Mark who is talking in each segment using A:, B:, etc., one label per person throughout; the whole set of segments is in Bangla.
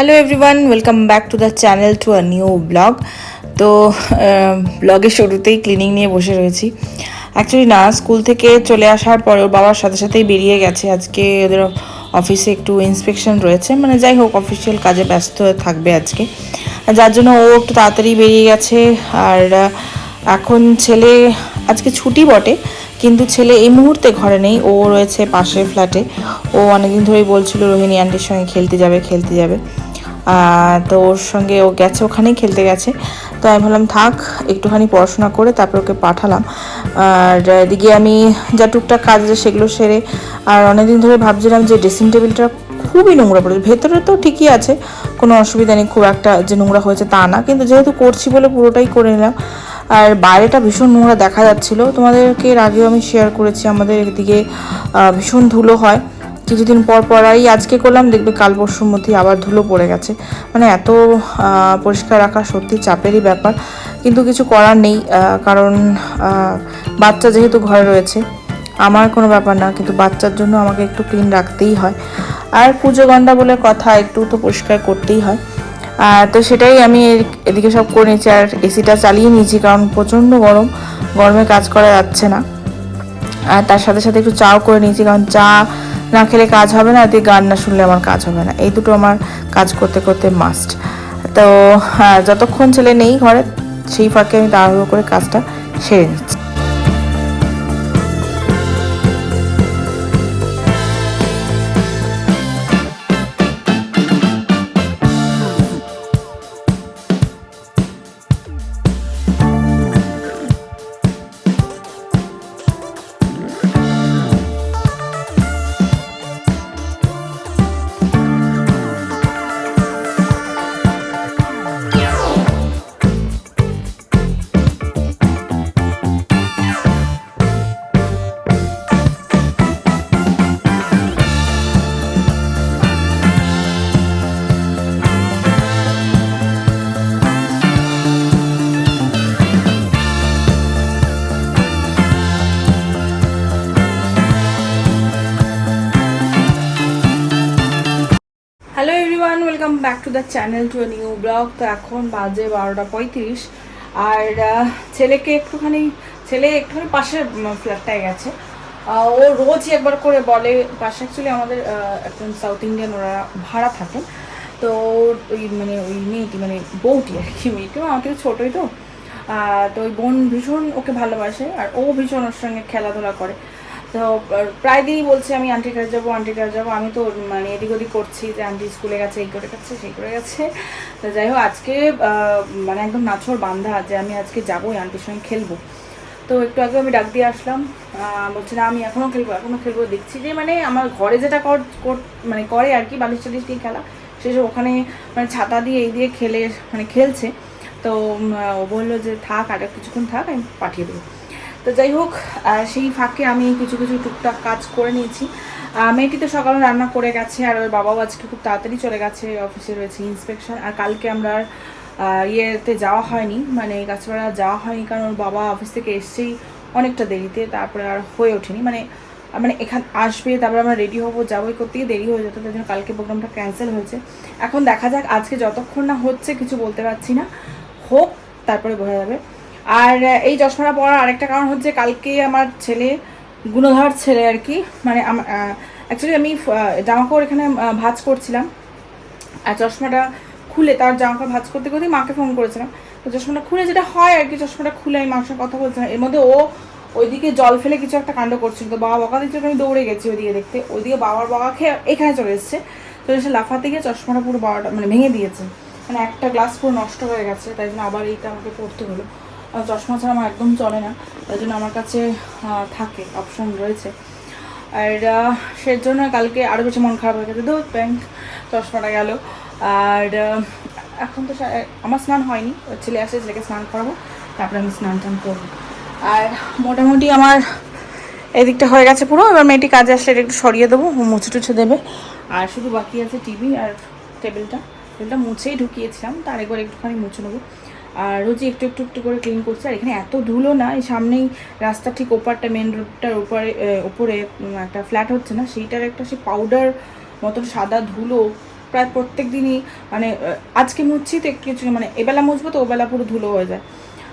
A: Hello everyone welcome back to the channel to a new blog তো ব্লগের শুরুতেই ক্লিনিং নিয়ে বসে রয়েছি। অ্যাকচুয়ালি না স্কুল থেকে চলে আসার পরে ওর বাবার সাথে সাথেই বেরিয়ে গেছে। আজকে ওদের অফিসে একটু ইন্সপেকশন রয়েছে। মানে যাই হোক অফিসিয়াল কাজে ব্যস্ত থাকবে আজকে। যার জন্য ও একটু তাড়াতাড়ি বেরিয়ে গেছে। আর এখন ছেলে, আজকে ছুটি বটে, কিন্তু ছেলে এই মুহূর্তে ঘরে নেই। ও রয়েছে পাশের ফ্ল্যাটে ও অনেকদিন ধরেই বলছিল, রোহিণী আন্টির সঙ্গে খেলতে যাবে খেলতে যাবে। তো ওর সঙ্গে ও গেছে ওখানেই খেলতে গেছে। তো আমি ভাবলাম, থাক, একটুখানি পড়াশোনা করে তারপর ওকে পাঠালাম। আর এদিকে আমি যা টুকটাক কাজ আছে সেগুলো সেরে আর অনেকদিন ধরে ভাবছিলাম যে ড্রেসিং টেবিলটা খুবই নোংরা পড়েছে। ভেতরে তো ঠিকই আছে, কোনো অসুবিধা নেই, খুব একটা যে নোংরা হয়েছে তা না। কিন্তু যেহেতু করছি বলে পুরোটাই করে নিলাম, আর বাইরেটা ভীষণ নোংরা দেখা যাচ্ছিল। তোমাদেরকে এর আগেও আমি শেয়ার করেছি, আমাদের এদিকে ভীষণ ধুলো হয়। কিছুদিন পর পর এই আজকে করলাম, দেখবে কাল পরশুর মধ্যেই আবার ধুলো পড়ে গেছে। মানে এত পরিষ্কার রাখা সত্যি চাপেরই ব্যাপার। কিন্তু কিছু করার নেই কারণ বাচ্চা যেহেতু ঘরে রয়েছে, আমার কোনো ব্যাপার না, কিন্তু বাচ্চার জন্য আমাকে একটু ক্লিন রাখতেই হয়। আর পুজো গন্ডা বলে কথা একটু তো পরিষ্কার করতেই হয়। তো সেটাই আমি এদিকে সব করে নিয়েছি, আর এসিটা চালিয়ে নিয়েছি, কারণ প্রচণ্ড গরম, গরমে কাজ করা যাচ্ছে না। আর তার সাথে সাথে একটু চাও করে নিয়েছি, কারণ চা না খেলে কাজ হবে না এতে গান না শুনলে আমার কাজ হবে না। এই দুটো আমার কাজ করতে করতে মাস্ট তো হ্যাঁ, যতক্ষণ ছেলে নেই ঘরে সেই ফাঁকে আমি তাড়াহুড়ো করে কাজটা সেরে নিচ্ছি। To the channel to new blog তো এখন বাজে বারোটা পঁয়ত্রিশ। আর ছেলেকে একটুখানি, ছেলে একটুখানি পাশের ফ্ল্যাটটায় গেছে। ও রোজই একবার করে বলে, পাশে অ্যাকচুয়ালি আমাদের একজন সাউথ ইন্ডিয়ান ওরা ভাড়া থাকেন। তো ওই মানে ওই মেয়েটি মানে বউটি আর কি, মেয়েটি আমার থেকে ছোটোই তো। তো ওই বোন ভীষণ ওকে ভালোবাসে, আর ও ভীষণ ওর সঙ্গে খেলাধুলা করে। তো প্রায় দিনই বলছে আমি আন্টির কাছে যাব আন্টির কাছে যাব? আমি তো মানে এদিক ওদিক করছি, যে আন্টি স্কুলে গেছে, এই করে গেছে, সেই করে গেছে। তো যাই হোক, আজকে মানে একদম নাছর বান্ধা যে আমি আজকে যাবোই, আন্টির সঙ্গে খেলব। তো একটু আগে আমি ডাক দিয়ে আসলাম বলছে, না, আমি এখনও খেলব এখনও খেলব। দেখছি যে মানে আমার ঘরে যেটা কর মানে করে আর কি, বালিশ টালিশ দিয়ে খেলা সেসব ওখানে মানে ছাতা দিয়ে, এই দিয়ে খেলে মানে খেলছে। তো ও বলল যে, থাক আর কিছুক্ষণ থাক, আমি পাঠিয়ে দেবো। তো যাই হোক সেই ফাঁকে আমি কিছু কিছু টুকটাক কাজ করে নিয়েছি। মেয়েটি তো সকালে রান্না করে গেছে আর ওর বাবাও আজকে খুব তাড়াতাড়ি চলে গেছে, অফিসে রয়েছে ইন্সপেকশন আর কালকে আমরা ইয়েতে যাওয়া হয়নি মানে গাছপাড়া যাওয়া হয়নি, কারণ ওর বাবা অফিস থেকে এসছেই অনেকটা দেরিতে, তারপরে আর হয়ে ওঠেনি। মানে মানে এখান আসবে, তারপরে আমরা রেডি হব যাবোই করতেই দেরি হয়ে যেত, তার জন্য কালকে প্রোগ্রামটা ক্যান্সেল হয়েছে। এখন দেখা যাক আজকে যতক্ষণ না হচ্ছে, কিছু বলতে পারছি না। হোক, তারপরে বোঝা যাবে। আর এই চশমাটা পরার আরেকটা কারণ হচ্ছে কালকে আমার ছেলে, গুণধর ছেলে আর কি মানে অ্যাকচুয়ালি আমি জামা কাপড় এখানে ভাজ করছিলাম। আর চশমাটা খুলে, তার জামা কাপড় ভাঁজ করতে করতে মাকে ফোন করেছিলাম। তো চশমাটা খুলে যেটা হয় আর কি, চশমাটা খুলে আমি মার সঙ্গে কথা বলছিলাম। এর মধ্যে ও ওইদিকে জল ফেলে কিছু একটা কাণ্ড করছিল। তো বাবা বকা দিচ্ছিল, আমি দৌড়ে গেছি ওইদিকে দেখতে। ওইদিকে বাবার বকা খেয়ে এখানে চলে এসেছে। তো এসে লাফাতে গিয়ে চশমাটা পুরো বাবাটা মানে ভেঙে দিয়েছে। মানে একটা গ্লাস পুরো নষ্ট হয়ে গেছে, তাই জন্য আবার এইটা আমাকে পড়তে হলো। চশমা ছাড়া আমার একদম চলে না। তাই জন্য আমার কাছে থাকে অপশন রয়েছে। আর সেজন্য কালকে আরও বেশি মন খারাপ হয়ে গেছে। দু ব্যাংক, চশমাটা গেল। আর এখন তো আমার স্নান হয়নি। ছেলে আসে ছেলেকে স্নান করাবো। তারপরে আমি স্নান টান করব। আর মোটামুটি আমার এদিকটা হয়ে গেছে পুরো। এবার মেয়েটি কাজে আসলে এটা একটু সরিয়ে দেবো। মুছে টুছে দেবে। আর শুধু বাকি আছে টিভি আর টেবিলটা। টেবিলটা মুছেই ঢুকিয়েছিলাম। তার একবার একটুখানি মুছে নেব। আর রোজই একটু একটু একটু করে ক্লিন করছে। আর এখানে এত ধুলো না, এই সামনেই রাস্তার ঠিক ওপারটা মেন রোডটার উপরে ওপরে একটা ফ্ল্যাট হচ্ছে না, সেইটার একটা সেই পাউডার মতন সাদা ধুলো প্রায় প্রত্যেক দিনই মানে আজকে মুছছি তো কিছু মানে এবেলা মুছবো তো ওবেলা পুরো ধুলো হয়ে যায়।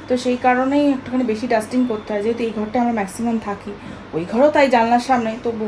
A: তো সেই কারণেই একটুখানি বেশি ডাস্টিং করতে হয়, যেহেতু এই ঘরটা আমরা ম্যাক্সিমাম থাকি। ওই ঘরও তাই জানলার সামনে, তবু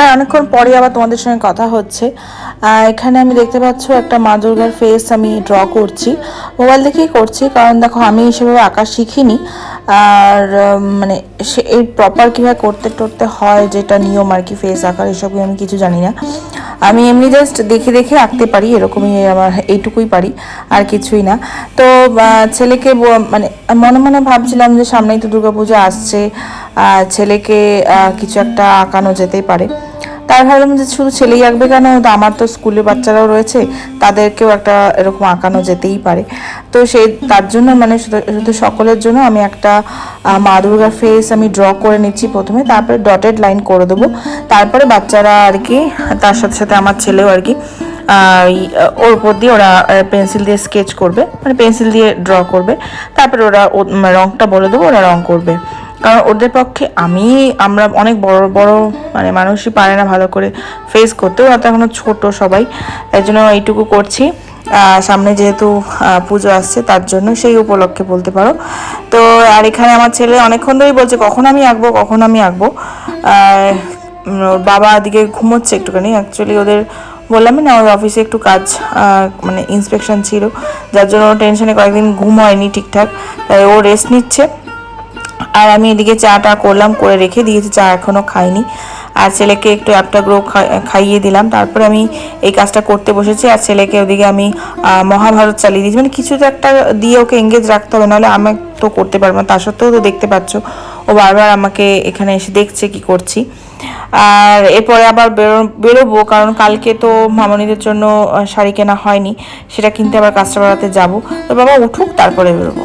A: প্রায় অনেকক্ষণ পরে আবার তোমাদের সঙ্গে কথা হচ্ছে। এখানে আমি দেখতে পাচ্ছ একটা মা দুর্গার ফেস আমি ড্র করছি। মোবাইল দেখেই করছি, কারণ দেখো আমি সেভাবে আঁকা শিখিনি। আর মানে সে এই প্রপার কীভাবে করতে টরতে হয়, যেটা নিয়ম আর কি ফেস আঁকার, এসব আমি কিছু জানি না। আমি এমনি জাস্ট দেখে দেখে আঁকতে পারি, এরকমই আমার এইটুকুই পারি, আর কিছুই না। তো ছেলেকে মানে মনে মনে ভাবছিলাম যে সামনেই তো দুর্গাপূজা আসছে ছেলেকে কিছু একটা আঁকানো যেতেই পারে। তাই ভাবলাম যে শুধু ছেলেই আঁকবে কেন? তো আমার তো স্কুলের বাচ্চারাও রয়েছে, তাদেরকেও একটা এরকম আঁকানো যেতেই পারে। তো সেই, তার জন্য মানে শুধু সকলের জন্য আমি একটা মা দুর্গার ফেস আমি ড্র করে নিচ্ছি প্রথমে, তারপরে ডটেড লাইন করে দেবো। তারপরে বাচ্চারা আর কি, তার সাথে সাথে আমার ছেলেও আর কি ওর উপর দিয়ে ওরা পেন্সিল দিয়ে স্কেচ করবে মানে পেন্সিল দিয়ে ড্র করবে। তারপরে ওরা রংটা বলে দেবো, ওরা রং করবে। কারণ ওদের পক্ষে আমি, আমরা অনেক বড় বড় মানে মানুষই পারে না ভালো করে ফেস করতে ওরা তো এখনও ছোট সবাই তাই জন্য এইটুকু করছি। সামনে যেহেতু পুজো আসছে, তার জন্য সেই উপলক্ষে বলতে পারো। তো, আর এখানে আমার ছেলে অনেকক্ষণ ধরেই বলছে, কখন আমি আঁকবো, কখন আমি আঁকবো? বাবা দিকে ঘুমোচ্ছে একটুখানি। অ্যাকচুয়ালি ওদের বললাম না, ওর অফিসে একটু কাজ মানে ইন্সপেকশন ছিল। যার জন্য টেনশনে কয়েকদিন ঘুম হয়নি ঠিকঠাক। তাই ও রেস্ট নিচ্ছে। আর আমি এদিকে চাটা করলাম, করে রেখে দিয়েছি চা এখনও খাইনি। আর ছেলেকে একটু একটা গ্রো খাইয়ে দিলাম। তারপরে আমি এই কাজটা করতে বসেছি। আর ছেলেকে ওদিকে আমি মহাভারত চালিয়ে দিয়েছি। মানে কিছু তো একটা দিয়ে ওকে এঙ্গেজ রাখতে হবে, নাহলে আমি তো করতে পারব না। তার সত্ত্বেও তো দেখতে পাচ্ছ, ও বারবার আমাকে এখানে এসে দেখছে কি করছি। আর এরপরে আবার বেরো, বেরোবো, কারণ কালকে তো মামনিদের জন্য শাড়ি কেনা হয়নি। সেটা কিনতে আবার কাস্টমারাতে যাব। তো বাবা উঠুক, তারপরে বেরোবো।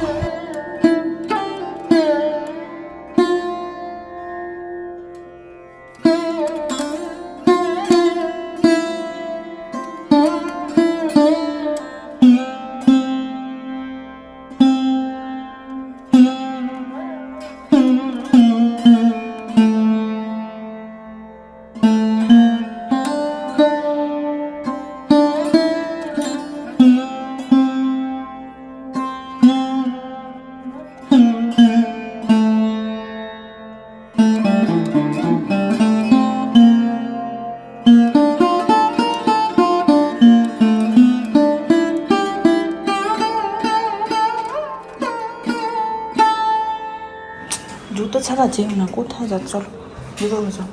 A: কোথায় যাচ্ছ চলো জুতো পরে চলো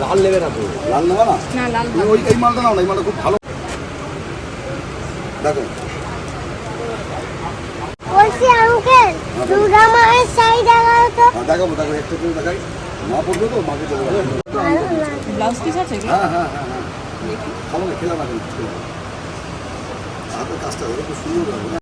B: লাল নেবে না তো
C: লাল নেবা না ওই এই মালটা নাও না এই মালটা খুব ভালো দেখো
D: বলছি আঙ্কেল দুর্গা মায়ের শাড়ি দেখাও তো
C: দেখাবো দেখো একটু করে দেখাই মা পড়বে তো মাকে দেবো
A: ব্লাউজ পিস আছে
C: হ্যাঁ হ্যাঁ হ্যাঁ হ্যাঁ ভালো খেলা না কিন্তু হাতের কাজটা খুব সুন্দর লাগবে